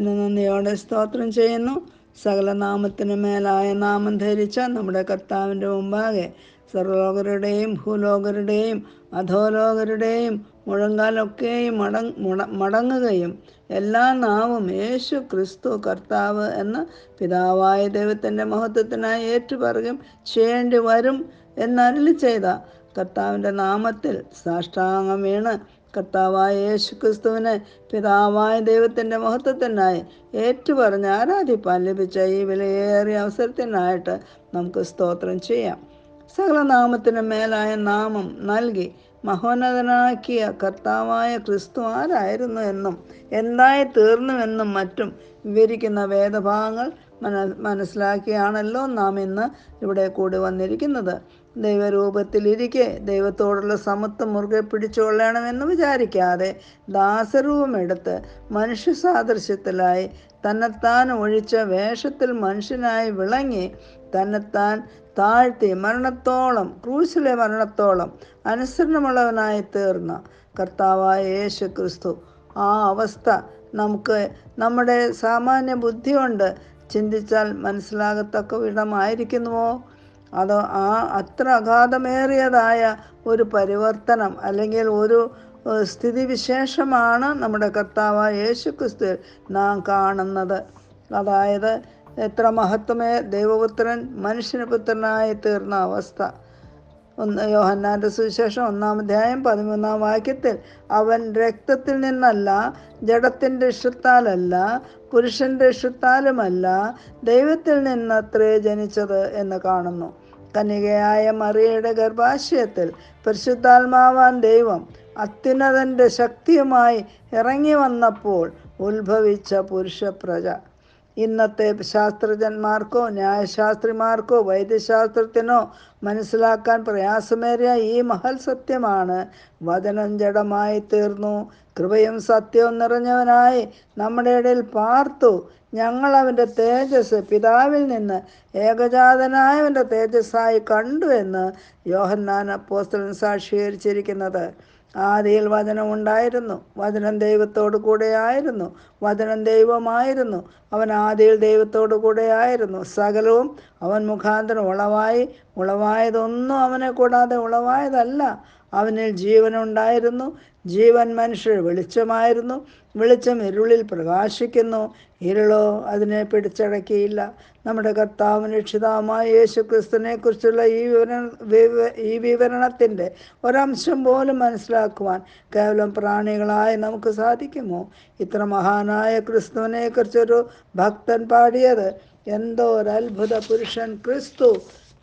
നാമത്തിന് നന്ദിയോടെ സ്തോത്രം ചെയ്യുന്നു. സകല നാമത്തിന് മേലായ നാമം ധരിച്ച നമ്മുടെ കർത്താവിന്റെ മുമ്പാകെ സർവലോകരുടെയും ഭൂലോകരുടെയും അധോലോകരുടെയും മുഴങ്കാലൊക്കെയും മടങ് മുട മടങ്ങുകയും എല്ലാ നാവും യേശു ക്രിസ്തു കർത്താവ് എന്ന് പിതാവായ ദൈവത്തിന്റെ മഹത്വത്തിനായി ഏറ്റുപറയും ചെയ്യേണ്ടി വരും എന്നരുളി ചെയ്ത കർത്താവിന്റെ നാമത്തിൽ സാഷ്ടാംഗം വീണ് കർത്താവായ യേശു ക്രിസ്തുവിനെ പിതാവായ ദൈവത്തിന്റെ മഹത്വത്തിനായി ഏറ്റുപറഞ്ഞ് ആരാധിപ്പാൻ ലഭിച്ച ഈ വിലയേറിയ അവസരത്തിനായിട്ട് നമുക്ക് സ്തോത്രം ചെയ്യാം. സകലനാമത്തിന് മേലായ നാമം നൽകി മഹോന്നതനാക്കിയ കർത്താവായ ക്രിസ്തു ആരായിരുന്നു എന്നും എന്തായി തീർന്നുവെന്നും മറ്റും വിവരിക്കുന്ന വേദഭാഗങ്ങൾ മന മനസ്സിലാക്കിയാണല്ലോ നാം ഇന്ന് ഇവിടെ കൂടി വന്നിരിക്കുന്നത്. ദൈവരൂപത്തിലിരിക്കെ ദൈവത്തോടുള്ള സമത്വം മുറുകെ പിടിച്ചുകൊള്ളണമെന്ന് വിചാരിക്കാതെ ദാസരൂപമെടുത്ത് മനുഷ്യ സാദൃശ്യത്തിലായി തന്നെത്താൻ ഒഴിച്ച വേഷത്തിൽ മനുഷ്യനായി വിളങ്ങി തന്നെത്താൻ താഴ്ത്തി മരണത്തോളം ക്രൂശിലെ മരണത്തോളം അനുസരണമുള്ളവനായി തീർന്ന കർത്താവായ യേശു ക്രിസ്തു ആ അവസ്ഥ നമുക്ക് നമ്മുടെ സാമാന്യ ബുദ്ധി കൊണ്ട് ചിന്തിച്ചാൽ മനസ്സിലാകത്തക്ക വിധമായിരിക്കുന്നുവോ? അതോ ആ അത്ര അഗാധമേറിയതായ ഒരു പരിവർത്തനം അല്ലെങ്കിൽ ഒരു സ്ഥിതിവിശേഷമാണ് നമ്മുടെ കർത്താവായ യേശു ക്രിസ്തു നാം കാണുന്നത്. അതായത് എത്ര മഹത്വമേ ദൈവപുത്രൻ മനുഷ്യന് പുത്രനായി തീർന്ന അവസ്ഥ. ഒന്ന് യോഹന്നാന്റെ സുവിശേഷം ഒന്നാം അധ്യായം പതിമൂന്നാം വാക്യത്തിൽ അവൻ രക്തത്തിൽ നിന്നല്ല ജഡത്തിന്റെ ഇഷ്ടത്താലല്ല പുരുഷന്റെ ഇഷ്ടത്താലുമല്ല ദൈവത്തിൽ നിന്നത്രേ ജനിച്ചത് എന്ന് കാണുന്നു. കന്യകയായ മറിയയുടെ ഗർഭാശയത്തിൽ പരിശുദ്ധാത്മാവാൻ ദൈവം അത്യുന്നതന്റെ ശക്തിയുമായി ഇറങ്ങി വന്നപ്പോൾ ഉത്ഭവിച്ച പുരുഷപ്രജ. ഇന്നത്തെ ശാസ്ത്രജ്ഞന്മാർക്കോ ന്യായശാസ്ത്രിമാർക്കോ വൈദ്യശാസ്ത്രത്തിനോ മനസ്സിലാക്കാൻ പ്രയാസമേറിയ ഈ മഹൽ സത്യമാണ്. വചനം ജഡമായി തീർന്നു. കൃപയും സത്യവും നിറഞ്ഞവനായി നമ്മുടെ ഇടയിൽ പാർത്തു. ഞങ്ങൾ അവന്റെ തേജസ് പിതാവിൽ നിന്ന് ഏകജാതനായവന്റെ തേജസ്സായി കണ്ടു എന്ന് യോഹന്നാൻ അപ്പോസ്തലൻ സാക്ഷീകരിച്ചിരിക്കുന്നത്. ആദിയിൽ വചനം ഉണ്ടായിരുന്നു വചനം ദൈവത്തോടു കൂടെ ആയിരുന്നു. വചനം ദൈവമായിരുന്നു. അവൻ ആദിയിൽ ദൈവത്തോടു കൂടെ ആയിരുന്നു. സകലവും അവൻ മുഖാന്തരം ഉളവായി ഉളവായതൊന്നും അവനെ കൂടാതെ ഉളവായതല്ല. അവനിൽ ജീവനുണ്ടായിരുന്നു. ജീവൻ മനുഷ്യർ വെളിച്ചമായിരുന്നു. വെളിച്ചം ഇരുളിൽ പ്രകാശിക്കുന്നു. ഇരുളോ അതിനെ പിടിച്ചടക്കിയില്ല. നമ്മുടെ കർത്താവും രക്ഷിതാവുമായ യേശു ക്രിസ്തുവിനെ കുറിച്ചുള്ള ഈ വിവരണ ഈ വിവരണത്തിന്റെ ഒരംശം പോലും മനസ്സിലാക്കുവാൻ കേവലം പ്രാണികളായി നമുക്ക് സാധിക്കുമോ? ഇത്ര മഹാനായ ക്രിസ്തുവിനെ കുറിച്ചൊരു ഭക്തൻ പാടിയത് എന്തോ ഒരു അത്ഭുത പുരുഷൻ ക്രിസ്തു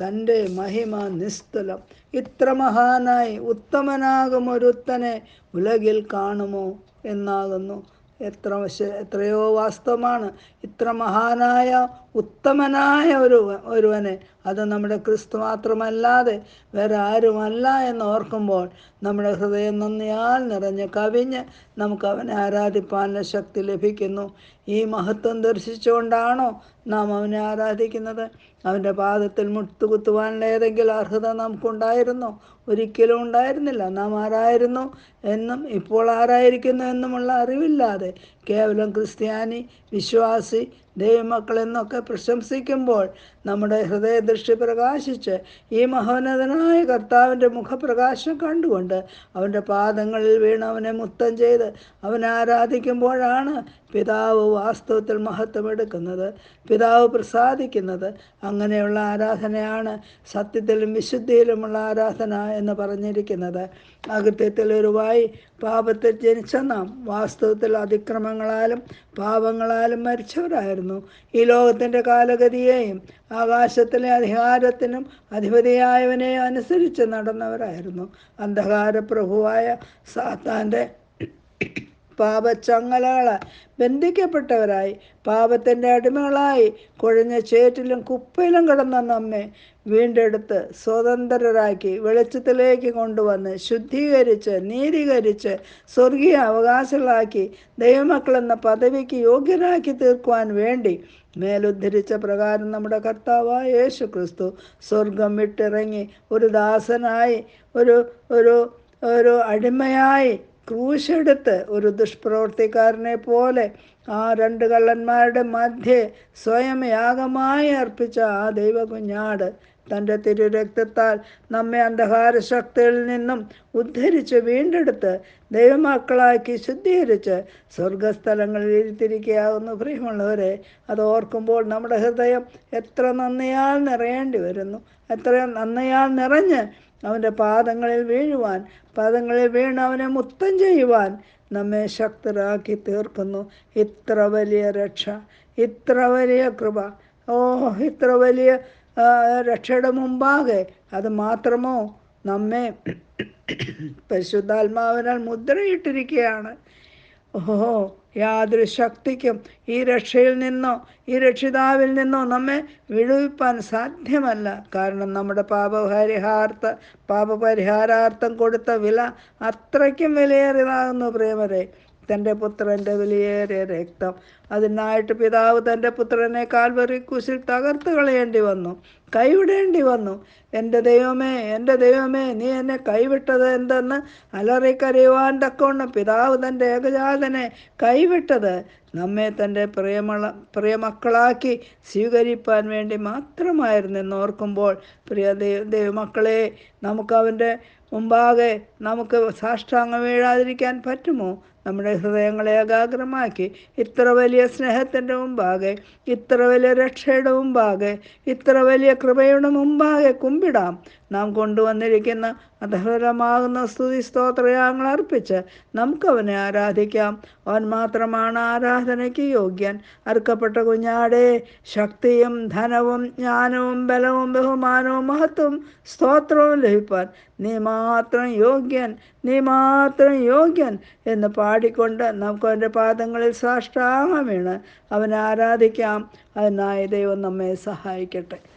തന്റെ മഹിമ നിസ്തുലം. ഇത്ര മഹാനായി ഉത്തമനാകുമൊരുത്തനെ ഉലകിൽ കാണുമോ എന്നാകുന്നു. എത്ര എത്രയോ വാസ്തവമാണ്. ഇത്ര മഹാനായ ഉത്തമനായ ഒരു ഒരുവനെ. അത് നമ്മുടെ ക്രിസ്തു മാത്രമല്ലാതെ വേറെ ആരുമല്ല എന്ന് ഓർക്കുമ്പോൾ നമ്മുടെ ഹൃദയം നന്ദിയാൽ നിറഞ്ഞ് കവിഞ്ഞ് നമുക്ക് അവനെ ആരാധിപ്പാനുള്ള ശക്തി ലഭിക്കുന്നു. ഈ മഹത്വം ദർശിച്ചുകൊണ്ടാണോ നാം അവനെ ആരാധിക്കുന്നത്? അവന്റെ പാദത്തിൽ മുട്ടുകുത്തുവാനുള്ള ഏതെങ്കിലും അർഹത നമുക്കുണ്ടായിരുന്നോ? ഒരിക്കലും ഉണ്ടായിരുന്നില്ല. നാം ആരായിരുന്നു എന്നും ഇപ്പോൾ ആരായിരിക്കുന്നു എന്നുമുള്ള അറിവില്ലാതെ കേവലം ക്രിസ്ത്യാനി വിശ്വാസി ദൈവമക്കൾ എന്നൊക്കെ പ്രശംസിക്കുമ്പോൾ നമ്മുടെ ഹൃദയദൃഷ്ടി പ്രകാശിച്ച് ഈ മഹോന്നതനായ കർത്താവിന്റെ മുഖപ്രകാശം കണ്ടുകൊണ്ട് അവന്റെ പാദങ്ങളിൽ വീണ് അവനെ മുത്തം ചെയ്ത് അവനെ ആരാധിക്കുമ്പോഴാണ് പിതാവ് വാസ്തവത്തിൽ മഹത്വമെടുക്കുന്നത് പിതാവ് പ്രസാദിക്കുന്നത്. അങ്ങനെയുള്ള ആരാധനയാണ് സത്യത്തിലും വിശുദ്ധിയിലുമുള്ള ആരാധന എന്ന് പറഞ്ഞിരിക്കുന്നത്. അകൃത്യത്തിൽ ഒരുവായി പാപത്തിൽ ജനിച്ച നാം വാസ്തവത്തിൽ അതിക്രമങ്ങളാലും പാപങ്ങളാലും മരിച്ചവരായിരുന്നു. ഈ ലോകത്തിന്റെ കാലഗതിയെയും ആകാശത്തിലെ അധികാരത്തിനും അധിപതിയായവനെ അനുസരിച്ച് നടന്നവരായിരുന്നു. അന്ധകാരപ്രഭുവായ സാത്താന്റെ പാപച്ചങ്ങലകളെ ബന്ധിക്കപ്പെട്ടവരായി. പാപത്തിന്റെ അടിമകളായി കുഴഞ്ഞ ചേറ്റിലും കുപ്പയിലും കിടന്ന നമ്മെ വീണ്ടെടുത്ത് സ്വതന്ത്രരാക്കി വെളിച്ചത്തിലേക്ക് കൊണ്ടുവന്ന് ശുദ്ധീകരിച്ച് നീതീകരിച്ച് സ്വർഗീയ അവകാശങ്ങളാക്കി ദൈവമക്കളെന്ന പദവിക്ക് യോഗ്യരാക്കി തീർക്കുവാൻ വേണ്ടി മേലുദ്ധരിച്ച പ്രകാരം നമ്മുടെ കർത്താവായ യേശു ക്രിസ്തു സ്വർഗം വിട്ടിറങ്ങി ഒരു ദാസനായി ഒരു ഒരു ഒരു അടിമയായി ക്രൂശെടുത്ത് ഒരു ദുഷ്പ്രവർത്തിക്കാരനെ പോലെ ആ രണ്ട് കള്ളന്മാരുടെ മധ്യേ സ്വയം യാഗമായി അർപ്പിച്ച ആ ദൈവകുഞ്ഞാട് തന്റെ തിരുരക്തത്താൽ നമ്മെ അന്ധകാര ശക്തിയിൽ നിന്നും ഉദ്ധരിച്ച് വീണ്ടെടുത്ത് ദൈവമക്കളാക്കി ശുദ്ധീകരിച്ച് സ്വർഗസ്ഥലങ്ങളിൽ ഇരുത്തിരിക്കുകയാകുന്നു പ്രിയമുള്ളവരെ അത് ഓർക്കുമ്പോൾ നമ്മുടെ ഹൃദയം എത്ര നന്ദിയാൽ നിറയേണ്ടി വരുന്നു. എത്ര നന്ദിയാൽ നിറഞ്ഞ് അവന്റെ പാദങ്ങളിൽ വീഴുവാൻ പാദങ്ങളിൽ വീണ് അവനെ മുത്തം ചെയ്യുവാൻ നമ്മെ ശക്തരാക്കി തീർക്കുന്നു. ഇത്ര വലിയ രക്ഷ ഇത്ര വലിയ കൃപ. ഓ ഇത്ര വലിയ രക്ഷയുടെ മുമ്പാകെ അത് മാത്രമോ നമ്മെ പരിശുദ്ധാത്മാവിനാൽ മുദ്രയിട്ടിരിക്കുകയാണ്. ഓഹോ യാതൊരു ശക്തിക്കും ഈ രക്ഷയിൽ നിന്നോ ഈ രക്ഷിതാവിൽ നിന്നോ നമ്മെ വിടുവിപ്പാൻ സാധ്യമല്ല. കാരണം നമ്മുടെ പാപപരിഹാർത്ഥ പാപപരിഹാരാർത്ഥം കൊടുത്ത വില അത്രയ്ക്കും വിലയേറിയതാകുന്നു പ്രേമരെ തന്റെ പുത്രന്റെ വിലയേറിയ രക്തം. അതിനായിട്ട് പിതാവ് തന്റെ പുത്രനെ കാൽവറി കുശിൽ തകർത്ത് കളയേണ്ടി വന്നു. കൈവിടേണ്ടി വന്നു. എന്റെ ദൈവമേ എന്റെ ദൈവമേ നീ എന്നെ കൈവിട്ടത് എന്തെന്ന് അലറിക്കറിയുവാൻ തക്കവണ്ണം പിതാവ് തന്റെ ഏകജാതനെ കൈവിട്ടത് നമ്മെ തന്റെ പ്രിയമള പ്രിയമക്കളാക്കി സ്വീകരിപ്പാൻ വേണ്ടി മാത്രമായിരുന്നു എന്നോർക്കുമ്പോൾ പ്രിയ ദൈവ ദൈവമക്കളെ നമുക്ക് അവന്റെ മുമ്പാകെ നമുക്ക് സാഷ്ടാംഗം വീഴാതിരിക്കാൻ പറ്റുമോ? നമ്മുടെ ഹൃദയങ്ങളെ ഏകാഗ്രമാക്കി ഇത്ര വലിയ സ്നേഹത്തിന്റെ മുമ്പാകെ ഇത്ര വലിയ രക്ഷയുടെ മുമ്പാകെ ഇത്ര വലിയ കൃപയുടെ മുമ്പാകെ കുമ്പിടാം. നാം കൊണ്ടുവന്നിരിക്കുന്ന അധഫലമാകുന്ന സ്തുതി സ്തോത്രയാങ്ങൾ അർപ്പിച്ച് നമുക്കവനെ ആരാധിക്കാം. അവൻ മാത്രമാണ് ആരാധനയ്ക്ക് യോഗ്യൻ. അർക്കപ്പെട്ട കുഞ്ഞാടെ ശക്തിയും ധനവും ജ്ഞാനവും ബലവും ബഹുമാനവും മഹത്വം സ്തോത്രവും ലഭിപ്പാൻ നീ മാത്രം യോഗ്യൻ നീ മാത്രം യോഗ്യൻ എന്ന് പാടിക്കൊണ്ട് നമുക്ക് അവന്റെ പാദങ്ങളിൽ സാഷ്ടാംഗം വീണ് അവനെ ആരാധിക്കാം. അതിനായി ദൈവം നമ്മെ സഹായിക്കട്ടെ.